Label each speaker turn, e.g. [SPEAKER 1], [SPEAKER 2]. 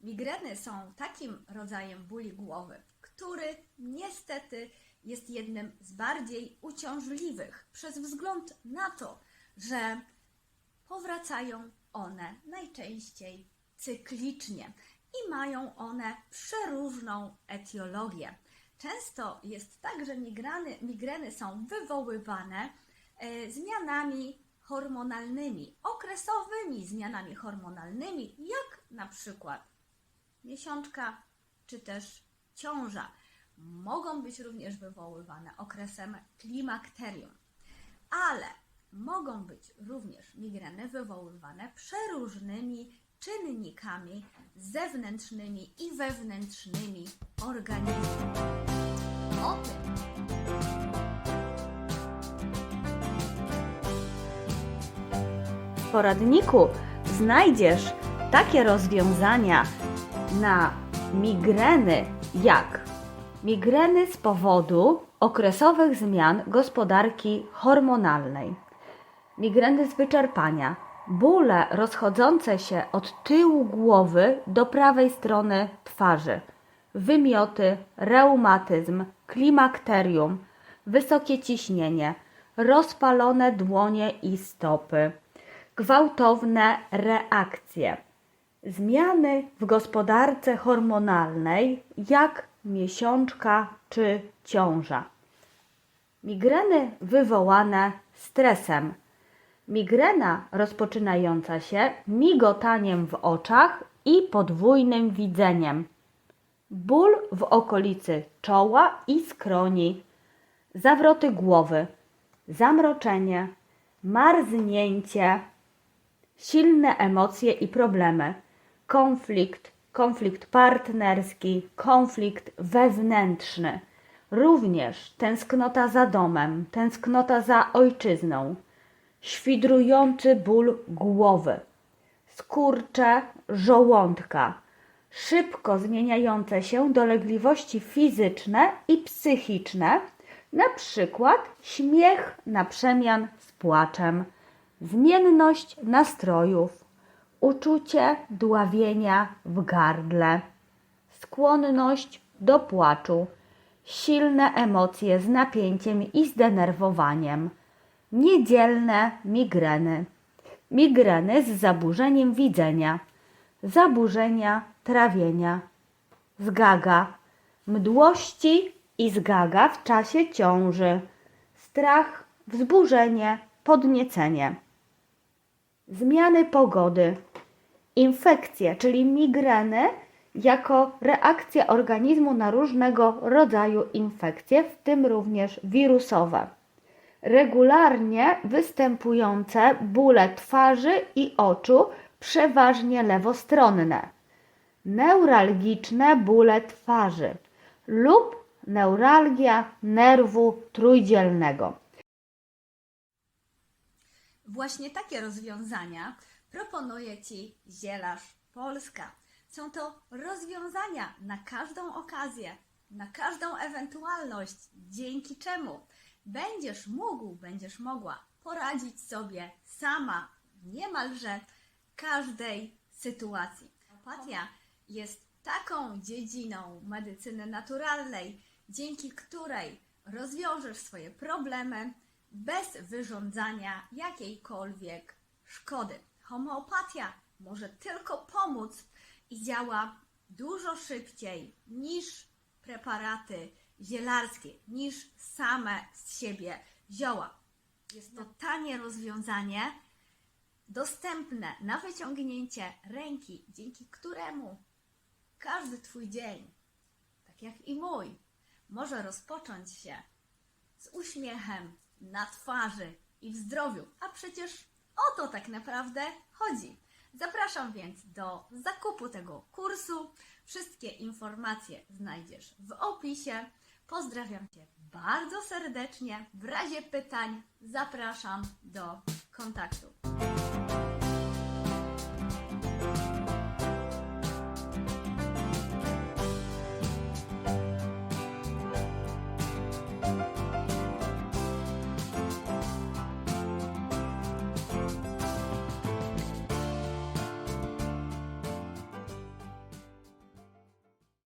[SPEAKER 1] Migreny są takim rodzajem bóli głowy, który niestety jest jednym z bardziej uciążliwych przez wzgląd na to, że powracają one najczęściej cyklicznie i mają one przeróżną etiologię. Często jest tak, że migrany, migreny są wywoływane e, zmianami hormonalnymi, okresowymi zmianami hormonalnymi, jak na przykład miesiączka czy też ciąża. Mogą być również wywoływane okresem klimakterium, ale mogą być również migreny wywoływane przeróżnymi czynnikami zewnętrznymi i wewnętrznymi organizmu. O tym
[SPEAKER 2] W poradniku znajdziesz takie rozwiązania na migreny jak? Migreny z powodu okresowych zmian gospodarki hormonalnej, migreny z wyczerpania, bóle rozchodzące się od tyłu głowy do prawej strony twarzy, wymioty, reumatyzm, klimakterium, wysokie ciśnienie, rozpalone dłonie i stopy, gwałtowne reakcje, zmiany w gospodarce hormonalnej, jak miesiączka czy ciąża, migreny wywołane stresem, migrena rozpoczynająca się migotaniem w oczach i podwójnym widzeniem, ból w okolicy czoła i skroni, zawroty głowy, zamroczenie, marznięcie, silne emocje i problemy, konflikt, konflikt partnerski, konflikt wewnętrzny, również tęsknota za domem, tęsknota za ojczyzną, świdrujący ból głowy, skurcze żołądka, szybko zmieniające się dolegliwości fizyczne i psychiczne, na przykład śmiech na przemian z płaczem, zmienność nastrojów, uczucie dławienia w gardle, skłonność do płaczu, silne emocje z napięciem i zdenerwowaniem, niedzielne migreny, migreny z zaburzeniem widzenia, zaburzenia trawienia, zgaga, mdłości i zgaga w czasie ciąży, strach, wzburzenie, podniecenie, zmiany pogody, infekcje, czyli migreny jako reakcja organizmu na różnego rodzaju infekcje, w tym również wirusowe. Regularnie występujące bóle twarzy i oczu, przeważnie lewostronne. Neuralgiczne bóle twarzy lub neuralgia nerwu trójdzielnego.
[SPEAKER 1] Właśnie takie rozwiązania proponuje Ci Zielarz Polska. Są to rozwiązania na każdą okazję, na każdą ewentualność, dzięki czemu będziesz mógł, będziesz mogła poradzić sobie sama niemalże każdej sytuacji. Homeopatia jest taką dziedziną medycyny naturalnej, dzięki której rozwiążesz swoje problemy bez wyrządzania jakiejkolwiek szkody. Homeopatia może tylko pomóc i działa dużo szybciej niż preparaty zielarskie, niż same z siebie zioła. Jest to tanie rozwiązanie, dostępne na wyciągnięcie ręki, dzięki któremu każdy Twój dzień, tak jak i mój, może rozpocząć się z uśmiechem na twarzy i w zdrowiu. A przecież o to tak naprawdę chodzi. Zapraszam więc do zakupu tego kursu. Wszystkie informacje znajdziesz w opisie. Pozdrawiam Cię bardzo serdecznie. W razie pytań zapraszam do kontaktu.